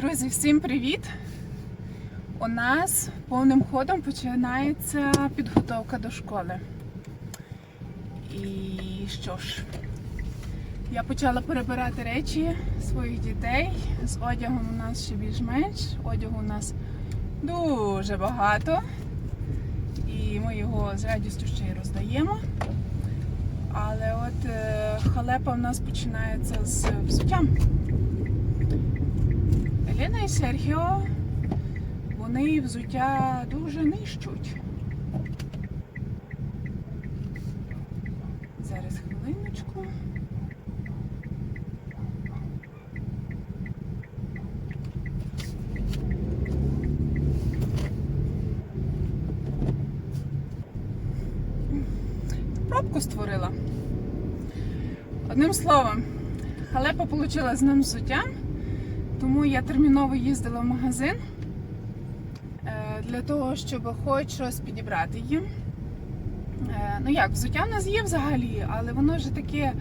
Друзі, всім привіт! У нас повним ходом починається підготовка до школи. І що ж, я почала перебирати речі своїх дітей. З одягом у нас ще більш-менш. Одягу у нас дуже багато. І ми його з радістю ще й роздаємо. Але от е, халепа в нас починається з взуттям. Еліна і Серхіо, вони взуття дуже нищуть. Зараз хвилиночку. Пробку створила. Одним словом, халепа отримала з ним взуттям. Тому я терміново їздила в магазин е, для того, щоб хоч щось підібрати їм. Е, Ну як, взуття в нас є взагалі, але воно вже таке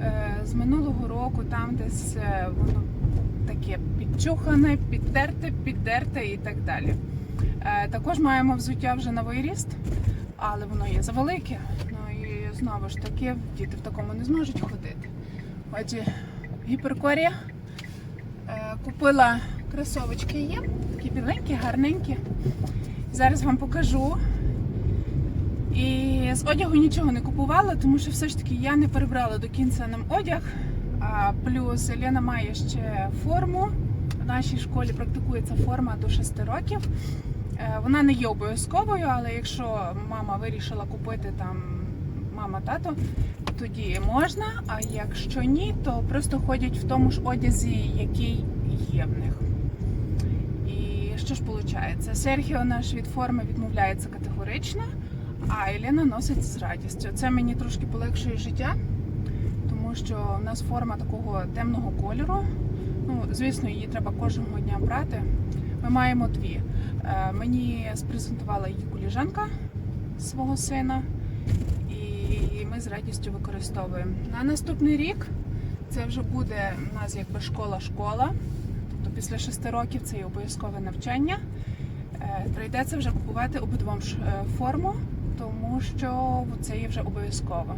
е, з минулого року, там десь воно таке підчухане, підтерте, піддерте і так далі. Також маємо взуття вже новий ріст, але воно є завелике. Ну і знову ж таки, діти в такому не зможуть ходити. Отже, гіперкорія. Е, Купила кросовочки є, такі біленькі, гарненькі. Зараз вам покажу. І з одягу нічого не купувала, тому що все ж таки я не перебрала до кінця нам одяг. А плюс Лена має ще форму. В нашій школі практикується форма до 6 років. Е, Вона не є обов'язковою, але якщо мама вирішила купити там мама, тато, тоді можна. А якщо ні, то просто ходять в тому ж одязі, який є в них. І що ж виходить? Серхіо наш від форми відмовляється категорично, а Елена носить з радістю. Це мені трошки полегшує життя, тому що в нас форма такого темного кольору. Ну, звісно, її треба кожного дня брати. Ми маємо дві. Е, Мені спрезентувала її коліжанка свого сина, і ми з радістю використовуємо. На наступний рік це вже буде у нас якби школа-школа. Тобто після шести років це є обов'язкове навчання. Е, Прийдеться вже купувати обидвом е, форму, тому що це є вже обов'язково.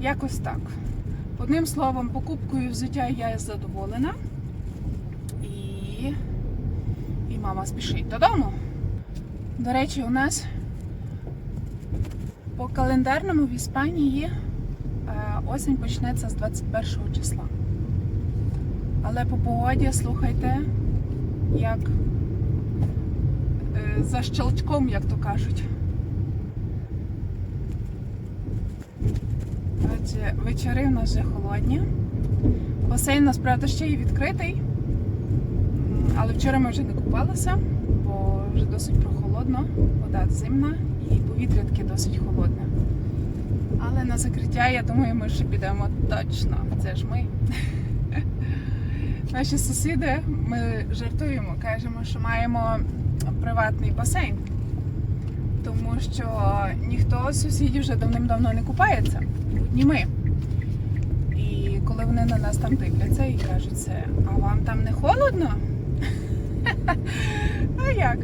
Якось так. Одним словом, покупкою взуття я задоволена. І, і мама спішить додому. До речі, у нас по календарному в Іспанії е, осінь почнеться з 21 числа. Але по погоді, слухайте, як е, за щелчком, як то кажуть. Отже, вечори в нас вже холодні. Басейн насправді ще й відкритий. Але вчора ми вже не купалися, бо вже досить прохолодно, вода зимна і повітря таке досить холодне. Але на закриття, я думаю, ми ще підемо точно. Це ж ми. Наші сусіди, ми жартуємо, кажемо, що маємо приватний басейн, тому що ніхто з сусідів вже давним-давно не купається, одні ми. І коли вони на нас там дивляться і кажуть, це, а вам там не холодно? А як?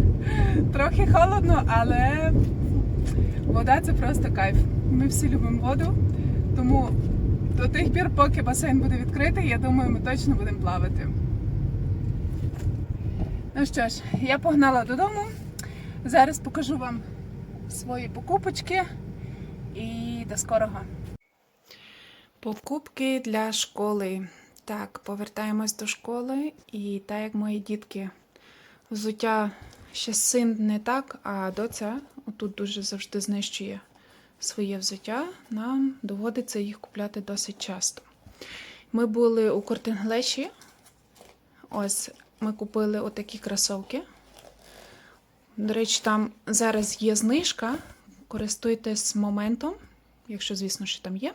Трохи холодно, але вода це просто кайф. Ми всі любимо воду, тому до тих пір, поки басейн буде відкритий, я думаю, ми точно будемо плавати. Ну що ж, я погнала додому. Зараз покажу вам свої покупочки і до скорого. Покупки для школи. Так, повертаємось до школи, і так як мої дітки взуття ще син не так, а доця отут дуже завжди знищує своє взуття, нам доводиться їх купляти досить часто. Ми були у Кортинглеші. Ось ми купили отакі кросовки. До речі, там зараз є знижка. Користуйтесь моментом, якщо, звісно, що там є.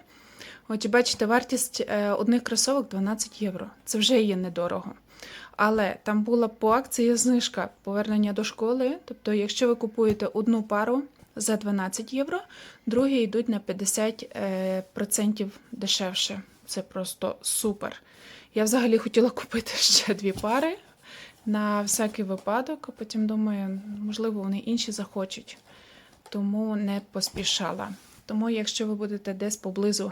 От бачите, вартість е, одних кросовок 12 євро. Це вже є недорого. Але там була по акції знижка повернення до школи. Тобто, якщо ви купуєте одну пару за 12 євро, другі йдуть на 50% е, дешевше. Це просто супер. Я взагалі хотіла купити ще дві пари, на всякий випадок, а потім думаю, можливо, вони інші захочуть. Тому не поспішала. Тому, якщо ви будете десь поблизу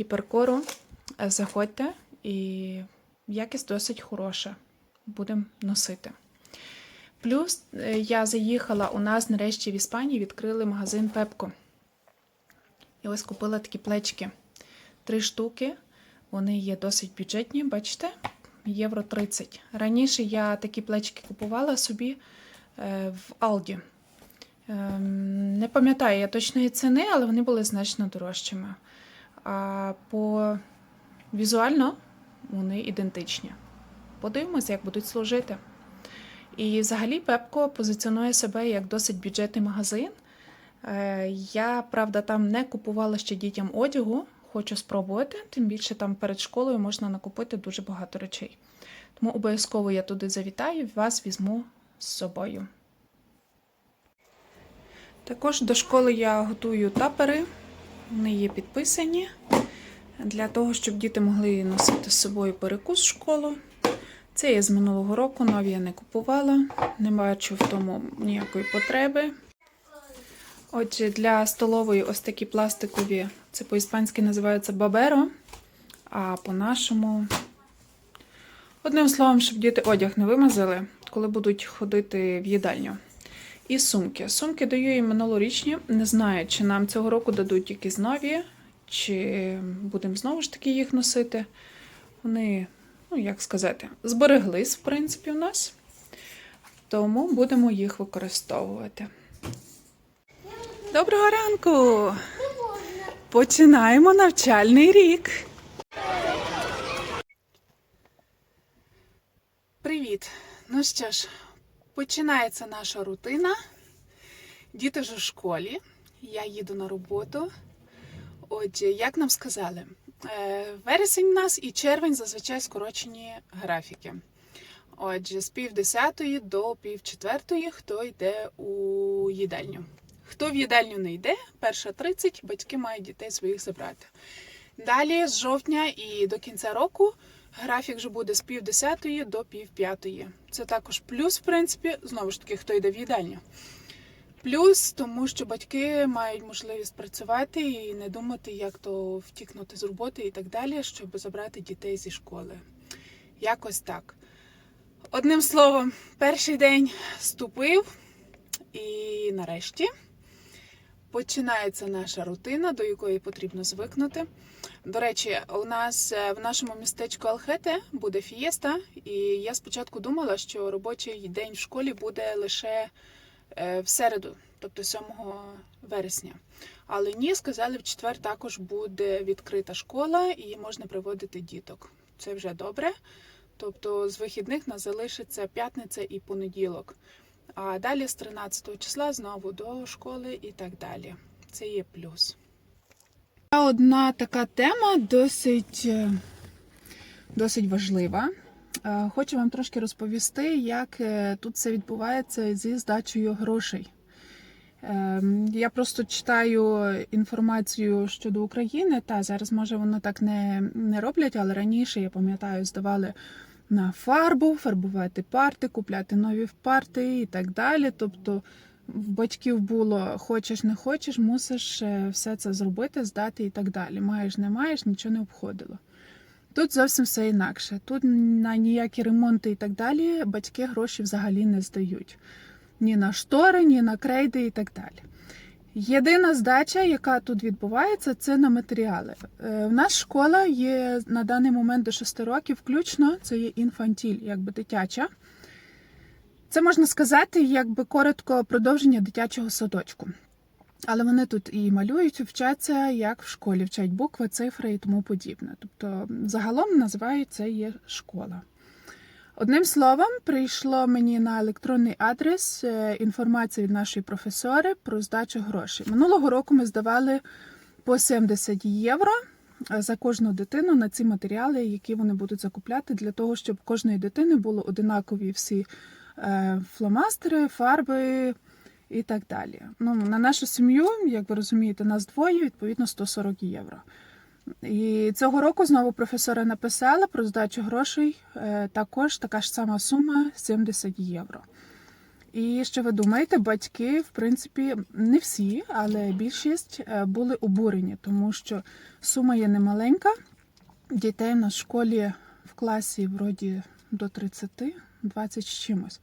гіперкору, е, заходьте і якість досить хороша. Будемо носити. Плюс е, я заїхала, у нас нарешті в Іспанії відкрили магазин Пепко. І ось купила такі плечки. Три штуки. Вони є досить бюджетні, бачите? Євро 30. Раніше я такі плечки купувала собі е, в Алді. Ем, Не пам'ятаю я точної ціни, але вони були значно дорожчими. А по візуально вони ідентичні. Подивимося, як будуть служити. І взагалі Пепко позиціонує себе як досить бюджетний магазин. Е, Я, правда, там не купувала ще дітям одягу, хочу спробувати, тим більше там перед школою можна накупити дуже багато речей. Тому обов'язково я туди завітаю, вас візьму з собою. Також до школи я готую тапери, вони є підписані для того, щоб діти могли носити з собою перекус в школу. Це я з минулого року, нові я не купувала, не бачу в тому ніякої потреби. Отже, для столової ось такі пластикові, це по-іспанськи називаються баберо, а по-нашому. Одним словом, щоб діти одяг не вимазали, коли будуть ходити в їдальню. І сумки. Сумки даю їм минулорічні. Не знаю, чи нам цього року дадуть якісь нові, чи будемо знову ж таки їх носити. Вони, ну як сказати, збереглись, в принципі, у нас. Тому будемо їх використовувати. Доброго ранку! Починаємо навчальний рік. Привіт! Ну що ж, починається наша рутина. Діти вже в школі. Я їду на роботу. Отже, як нам сказали, е, вересень у нас і червень зазвичай скорочені графіки. Отже, з пів десятої до пів четвертої, хто йде у їдальню. Хто в їдальню не йде, перша 30, батьки мають дітей своїх забрати. Далі з жовтня і до кінця року графік вже буде з пів десятої до пів п'ятої. Це також плюс, в принципі, знову ж таки, хто йде в їдальню. Плюс, тому що батьки мають можливість працювати і не думати, як то втікнути з роботи і так далі, щоб забрати дітей зі школи. Якось так. Одним словом, перший день ступив, і нарешті починається наша рутина, до якої потрібно звикнути. До речі, у нас е, в нашому містечку Алхете буде фієста, і я спочатку думала, що робочий день в школі буде лише в середу, тобто 7 вересня. Але ні, сказали, в четвер також буде відкрита школа і можна приводити діток. Це вже добре. Тобто з вихідних нас залишиться п'ятниця і понеділок. А далі з 13 числа знову до школи і так далі. Це є плюс. Одна така тема досить, е, досить важлива. Е, Хочу вам трошки розповісти, як е, тут все відбувається зі здачею грошей. Ем, Я просто читаю інформацію щодо України. Та зараз, може, воно так не, не роблять, але раніше я пам'ятаю, здавали на фарбу, фарбувати парти, купляти нові парти і так далі. Тобто в батьків було хочеш, не хочеш, мусиш е, все це зробити, здати і так далі. Маєш, не маєш, нічого не обходило. Тут зовсім все інакше. Тут на ніякі ремонти і так далі батьки гроші взагалі не здають. Ні на штори, ні на крейди і так далі. Єдина здача, яка тут відбувається, це на матеріали. Е, В нас школа є на даний момент до 6 років, включно це є інфантіль, якби дитяча. Це можна сказати, якби коротко продовження дитячого садочку. Але вони тут і малюють, вчаться, як в школі, вчать букви, цифри і тому подібне. Тобто, загалом називають це є школа. Одним словом, прийшло мені на електронний адрес е, інформація від нашої професори про здачу грошей. Минулого року ми здавали по 70 євро е, за кожну дитину на ці матеріали, які вони будуть закупляти, для того, щоб кожної дитини було одинакові всі е, фломастери, фарби і так далі. Ну, на нашу сім'ю, як ви розумієте, нас двоє, відповідно 140 євро. І цього року знову професора написала про здачу грошей. е, Також така ж сама сума 70 євро. І що ви думаєте, батьки, в принципі, не всі, але більшість е, були обурені, тому що сума є немаленька. Дітей в школі в класі вроді до 30, 20 з чимось.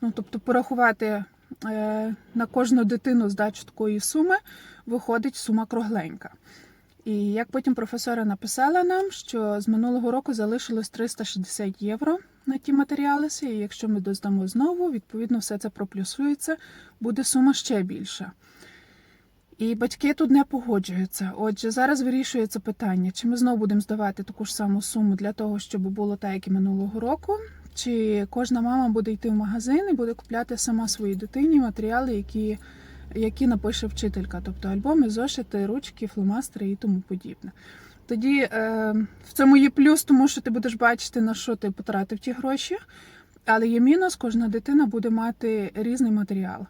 Ну, тобто, порахувати на кожну дитину здачу такої суми виходить сума кругленька. І як потім професора написала нам, що з минулого року залишилось 360 євро на ті матеріали, і якщо ми доздамо знову, відповідно все це проплюсується, буде сума ще більша. І батьки тут не погоджуються. Отже, зараз вирішується питання, чи ми знову будемо здавати таку ж саму суму для того, щоб було так, як і минулого року, чи кожна мама буде йти в магазин і буде купляти сама своїй дитині матеріали, які, які напише вчителька, тобто альбоми, зошити, ручки, фломастери і тому подібне. Тоді е, в цьому є плюс, тому що ти будеш бачити, на що ти потратив ті гроші, але є мінус, кожна дитина буде мати різний матеріал.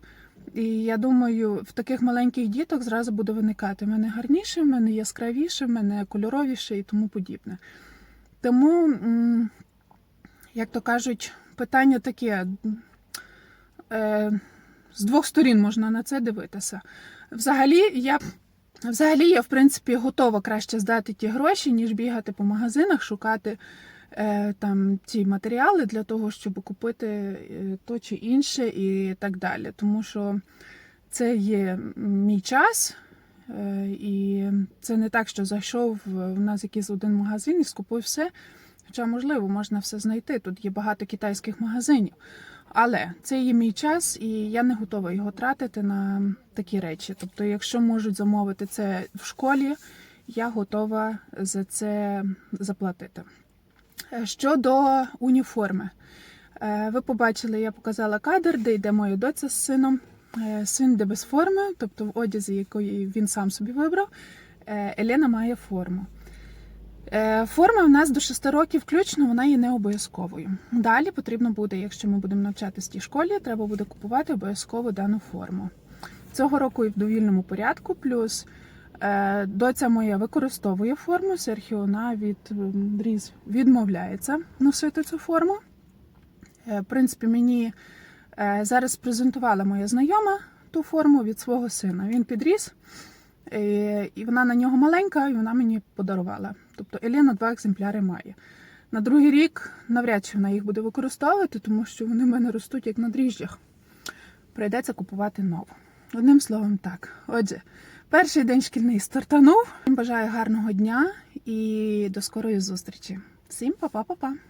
І я думаю, в таких маленьких діток зразу буде виникати в мене гарніше, в мене яскравіше, в мене кольоровіше і тому подібне. Тому, як то кажуть, питання таке. Е, з двох сторін можна на це дивитися. Взагалі, я взагалі я в принципі готова краще здати ті гроші, ніж бігати по магазинах, шукати е, там ті матеріали для того, щоб купити е, то чи інше і так далі. Тому що це є мій час, е, і це не так, що зайшов в в нас якийсь один магазин і скупив все. Хоча, можливо, можна все знайти. Тут є багато китайських магазинів. Але це є мій час, і я не готова його тратити на такі речі. Тобто, якщо можуть замовити це в школі, я готова за це заплатити. Е, Щодо уніформи, Е, ви побачили, я показала кадр, де йде моя доця з сином. Е, Син йде без форми, тобто в одязі, якої він сам собі вибрав. Елена має форму. Е, Форма в нас до 6 років включно, вона є не обов'язковою. Далі потрібно буде, якщо ми будемо навчатися в тій школі, треба буде купувати обов'язково дану форму. Цього року і в довільному порядку, плюс е, доця моя використовує форму, Серхіо вона від м, відмовляється носити цю форму. Е, В принципі, мені зараз презентувала моя знайома ту форму від свого сина. Він підріс, і вона на нього маленька, і вона мені подарувала. Тобто Елена два екземпляри має. На другий рік навряд чи вона їх буде використовувати, тому що вони в мене ростуть як на дріжджах. Прийдеться купувати нову. Одним словом, так. Отже, перший день шкільний стартанув. Бажаю гарного дня і до скорої зустрічі. Всім па-па-па-па!